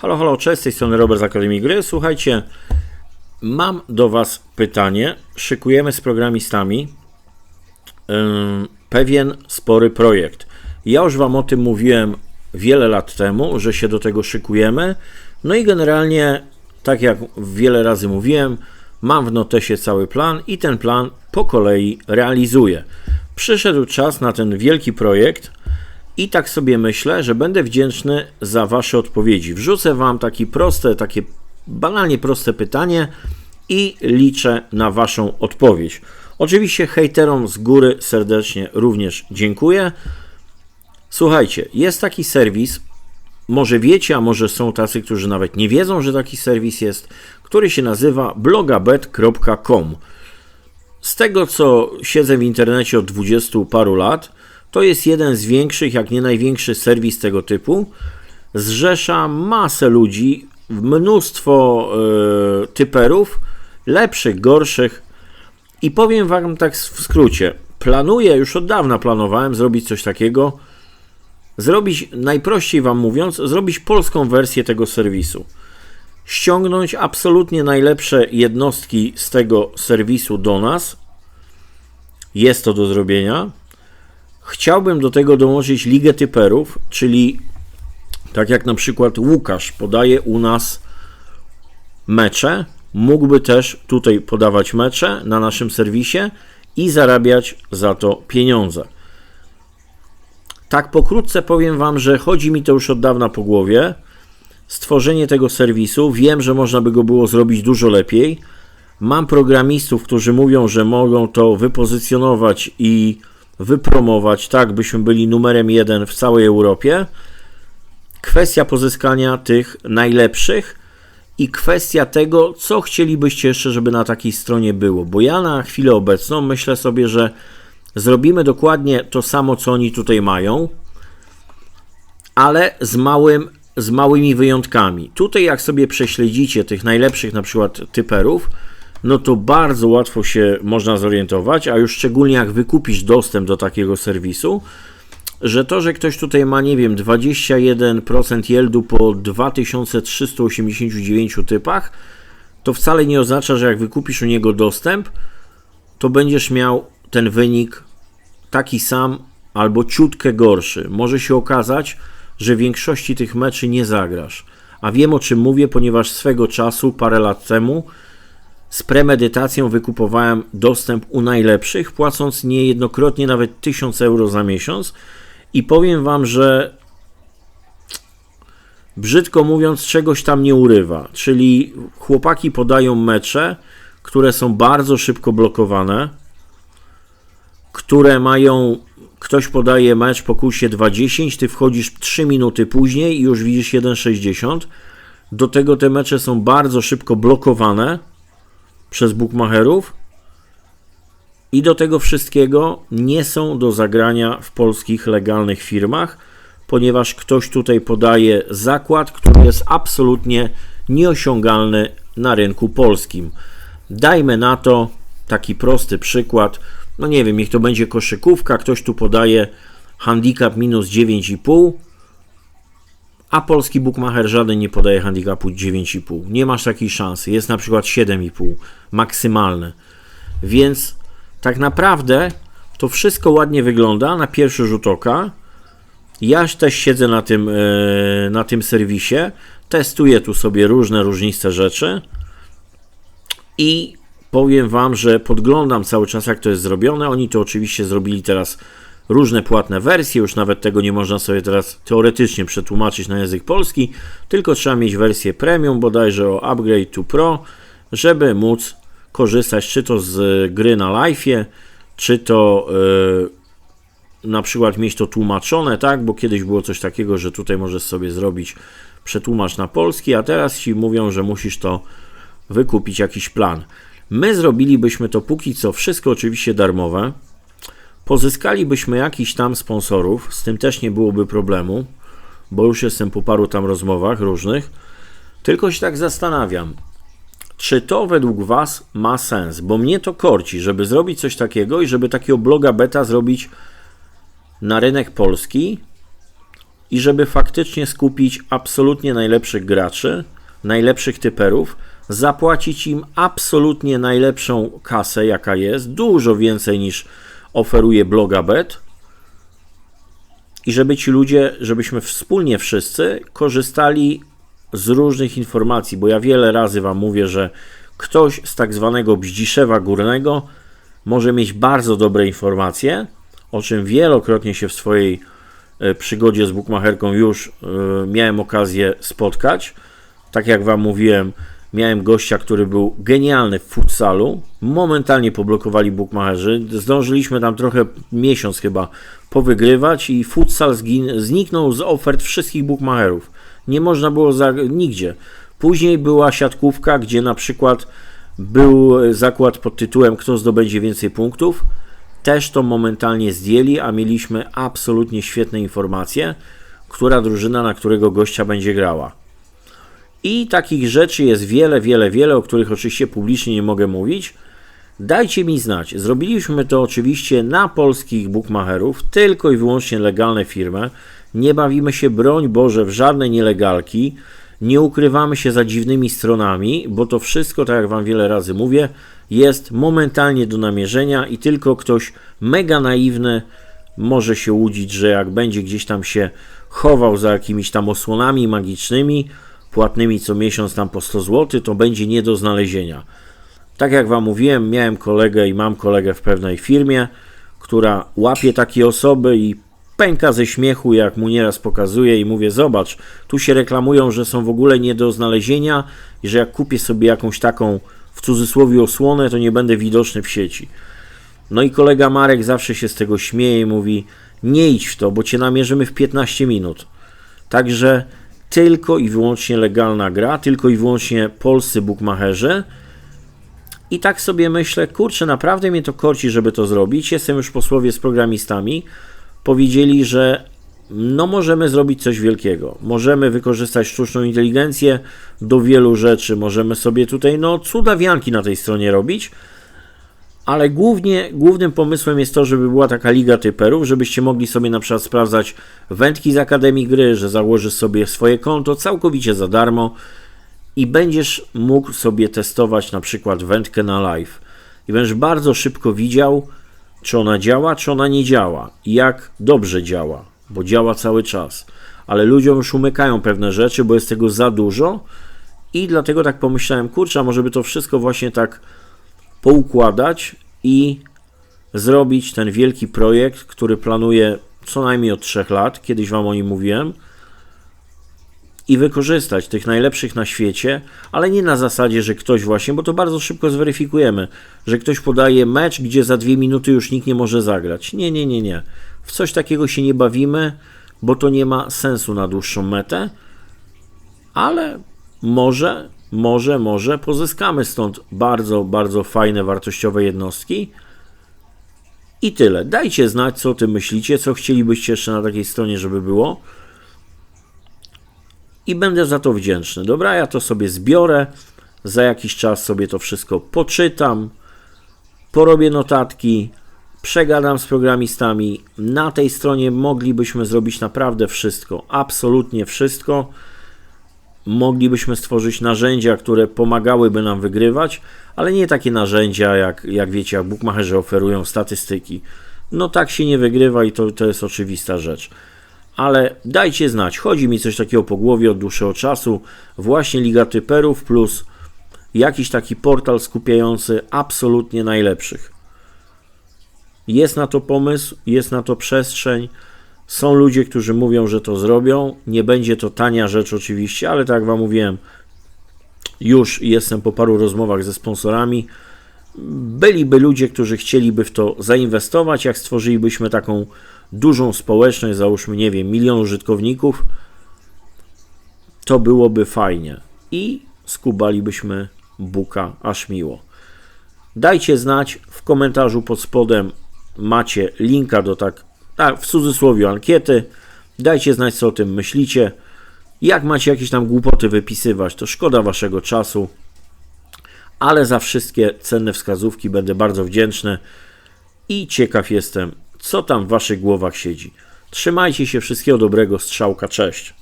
Halo, halo, cześć, z tej strony Robert z Akademii Gry. Słuchajcie, mam do Was pytanie. Szykujemy z programistami yy, pewien spory projekt. Ja już Wam o tym mówiłem wiele lat temu, że się do tego szykujemy. No i generalnie, tak jak wiele razy mówiłem, mam w notesie cały plan i ten plan po kolei realizuję. Przyszedł czas na ten wielki projekt, i tak sobie myślę, że będę wdzięczny za Wasze odpowiedzi. Wrzucę Wam takie proste, takie banalnie proste pytanie i liczę na Waszą odpowiedź. Oczywiście hejterom z góry serdecznie również dziękuję. Słuchajcie, jest taki serwis, może wiecie, a może są tacy, którzy nawet nie wiedzą, że taki serwis jest, który się nazywa blogabet.com. Z tego co siedzę w internecie od 20 paru lat, to jest jeden z większych, jak nie największy serwis tego typu. Zrzesza masę ludzi, mnóstwo yy, typerów, lepszych, gorszych. I powiem Wam tak w skrócie. Planuję, już od dawna planowałem zrobić coś takiego. Zrobić, najprościej Wam mówiąc, zrobić polską wersję tego serwisu. Ściągnąć absolutnie najlepsze jednostki z tego serwisu do nas. Jest to do zrobienia Chciałbym do tego dołożyć ligę typerów, czyli tak jak na przykład Łukasz podaje u nas mecze, mógłby też tutaj podawać mecze na naszym serwisie i zarabiać za to pieniądze. Tak pokrótce powiem Wam, że chodzi mi to już od dawna po głowie. Stworzenie tego serwisu, wiem, że można by go było zrobić dużo lepiej. Mam programistów, którzy mówią, że mogą to wypozycjonować i wypromować tak, byśmy byli numerem jeden w całej Europie. Kwestia pozyskania tych najlepszych i kwestia tego, co chcielibyście jeszcze, żeby na takiej stronie było. Bo ja na chwilę obecną myślę sobie, że zrobimy dokładnie to samo, co oni tutaj mają, ale z małym z małymi wyjątkami. Tutaj jak sobie prześledzicie tych najlepszych na przykład typerów, no to bardzo łatwo się można zorientować, a już szczególnie jak wykupisz dostęp do takiego serwisu, że to, że ktoś tutaj ma, nie wiem, 21% yieldu po 2389 typach, to wcale nie oznacza, że jak wykupisz u niego dostęp, to będziesz miał ten wynik taki sam albo ciutkę gorszy. Może się okazać, że w większości tych meczy nie zagrasz. A wiem o czym mówię, ponieważ swego czasu, parę lat temu, z premedytacją wykupowałem dostęp u najlepszych, płacąc niejednokrotnie nawet 1000 euro za miesiąc. I powiem Wam, że brzydko mówiąc, czegoś tam nie urywa. Czyli chłopaki podają mecze, które są bardzo szybko blokowane, które mają. Ktoś podaje mecz po kursie 2.10, ty wchodzisz 3 minuty później i już widzisz 1.60. Do tego te mecze są bardzo szybko blokowane przez bookmacherów i do tego wszystkiego nie są do zagrania w polskich legalnych firmach, ponieważ ktoś tutaj podaje zakład, który jest absolutnie nieosiągalny na rynku polskim. Dajmy na to taki prosty przykład. No nie wiem, niech to będzie koszykówka, ktoś tu podaje handicap minus 9,5 a polski bookmacher żaden nie podaje handicapu 9,5. Nie masz takiej szansy. Jest na przykład 7,5 maksymalne. Więc tak naprawdę to wszystko ładnie wygląda na pierwszy rzut oka. Ja też siedzę na tym, e, na tym serwisie, testuję tu sobie różne różniste rzeczy i powiem Wam, że podglądam cały czas, jak to jest zrobione. Oni to oczywiście zrobili teraz różne płatne wersje, już nawet tego nie można sobie teraz teoretycznie przetłumaczyć na język polski, tylko trzeba mieć wersję premium, bodajże o upgrade to pro, żeby móc korzystać czy to z gry na live'ie, czy to yy, na przykład mieć to tłumaczone, tak, bo kiedyś było coś takiego, że tutaj możesz sobie zrobić przetłumacz na polski, a teraz ci mówią, że musisz to wykupić jakiś plan. My zrobilibyśmy to póki co wszystko oczywiście darmowe, Pozyskalibyśmy jakiś tam sponsorów, z tym też nie byłoby problemu, bo już jestem po paru tam rozmowach różnych. Tylko się tak zastanawiam, czy to według Was ma sens? Bo mnie to korci, żeby zrobić coś takiego i żeby takiego bloga beta zrobić na rynek polski, i żeby faktycznie skupić absolutnie najlepszych graczy, najlepszych typerów, zapłacić im absolutnie najlepszą kasę, jaka jest, dużo więcej niż oferuje Blogabet i żeby ci ludzie, żebyśmy wspólnie wszyscy korzystali z różnych informacji, bo ja wiele razy Wam mówię, że ktoś z tak zwanego Bździszewa Górnego może mieć bardzo dobre informacje, o czym wielokrotnie się w swojej e, przygodzie z bukmacherką już e, miałem okazję spotkać. Tak jak Wam mówiłem, miałem gościa, który był genialny w futsalu. Momentalnie poblokowali bukmacherzy. Zdążyliśmy tam trochę miesiąc chyba powygrywać i futsal zniknął z ofert wszystkich bukmacherów. Nie można było za- nigdzie. Później była siatkówka, gdzie na przykład był zakład pod tytułem Kto zdobędzie więcej punktów. Też to momentalnie zdjęli, a mieliśmy absolutnie świetne informacje, która drużyna na którego gościa będzie grała. I takich rzeczy jest wiele, wiele, wiele, o których oczywiście publicznie nie mogę mówić. Dajcie mi znać. Zrobiliśmy to oczywiście na polskich bookmacherów, tylko i wyłącznie legalne firmy. Nie bawimy się, broń Boże, w żadne nielegalki. Nie ukrywamy się za dziwnymi stronami, bo to wszystko, tak jak Wam wiele razy mówię, jest momentalnie do namierzenia i tylko ktoś mega naiwny może się łudzić, że jak będzie gdzieś tam się chował za jakimiś tam osłonami magicznymi, płatnymi co miesiąc tam po 100 zł, to będzie nie do znalezienia. Tak jak Wam mówiłem, miałem kolegę i mam kolegę w pewnej firmie, która łapie takie osoby i pęka ze śmiechu, jak mu nieraz pokazuje i mówię, zobacz, tu się reklamują, że są w ogóle nie do znalezienia i że jak kupię sobie jakąś taką w cudzysłowie osłonę, to nie będę widoczny w sieci. No i kolega Marek zawsze się z tego śmieje i mówi, nie idź w to, bo cię namierzymy w 15 minut. Także tylko i wyłącznie legalna gra, tylko i wyłącznie polscy bookmacherzy. I tak sobie myślę, kurczę, naprawdę mnie to korci, żeby to zrobić. Jestem już posłowie z programistami. Powiedzieli, że no możemy zrobić coś wielkiego. Możemy wykorzystać sztuczną inteligencję do wielu rzeczy. Możemy sobie tutaj no cudawianki na tej stronie robić. Ale głównie, głównym pomysłem jest to, żeby była taka liga typerów, żebyście mogli sobie na przykład sprawdzać wędki z Akademii Gry, że założysz sobie swoje konto całkowicie za darmo i będziesz mógł sobie testować na przykład wędkę na live. I będziesz bardzo szybko widział, czy ona działa, czy ona nie działa i jak dobrze działa, bo działa cały czas. Ale ludziom już umykają pewne rzeczy, bo jest tego za dużo i dlatego tak pomyślałem, kurczę, może by to wszystko właśnie tak poukładać i zrobić ten wielki projekt, który planuję co najmniej od 3 lat, kiedyś Wam o nim mówiłem, i wykorzystać tych najlepszych na świecie, ale nie na zasadzie, że ktoś właśnie, bo to bardzo szybko zweryfikujemy, że ktoś podaje mecz, gdzie za dwie minuty już nikt nie może zagrać. Nie, nie, nie, nie. W coś takiego się nie bawimy, bo to nie ma sensu na dłuższą metę, ale może, może, może pozyskamy stąd bardzo, bardzo fajne, wartościowe jednostki. I tyle. Dajcie znać, co o tym myślicie, co chcielibyście jeszcze na takiej stronie, żeby było i będę za to wdzięczny. Dobra, ja to sobie zbiorę, za jakiś czas sobie to wszystko poczytam, porobię notatki, przegadam z programistami. Na tej stronie moglibyśmy zrobić naprawdę wszystko, absolutnie wszystko. Moglibyśmy stworzyć narzędzia, które pomagałyby nam wygrywać, ale nie takie narzędzia, jak, jak wiecie, jak bookmacherzy oferują statystyki. No tak się nie wygrywa i to, to jest oczywista rzecz ale dajcie znać. Chodzi mi coś takiego po głowie od dłuższego czasu. Właśnie Liga Typerów plus jakiś taki portal skupiający absolutnie najlepszych. Jest na to pomysł, jest na to przestrzeń. Są ludzie, którzy mówią, że to zrobią. Nie będzie to tania rzecz oczywiście, ale tak jak Wam mówiłem, już jestem po paru rozmowach ze sponsorami. Byliby ludzie, którzy chcieliby w to zainwestować, jak stworzylibyśmy taką dużą społeczność, załóżmy, nie wiem, milion użytkowników, to byłoby fajnie i skubalibyśmy buka aż miło. Dajcie znać w komentarzu pod spodem macie linka do tak, tak w cudzysłowie ankiety. Dajcie znać, co o tym myślicie. Jak macie jakieś tam głupoty wypisywać, to szkoda waszego czasu, ale za wszystkie cenne wskazówki będę bardzo wdzięczny i ciekaw jestem, co tam w waszych głowach siedzi. Trzymajcie się, wszystkiego dobrego, strzałka, cześć.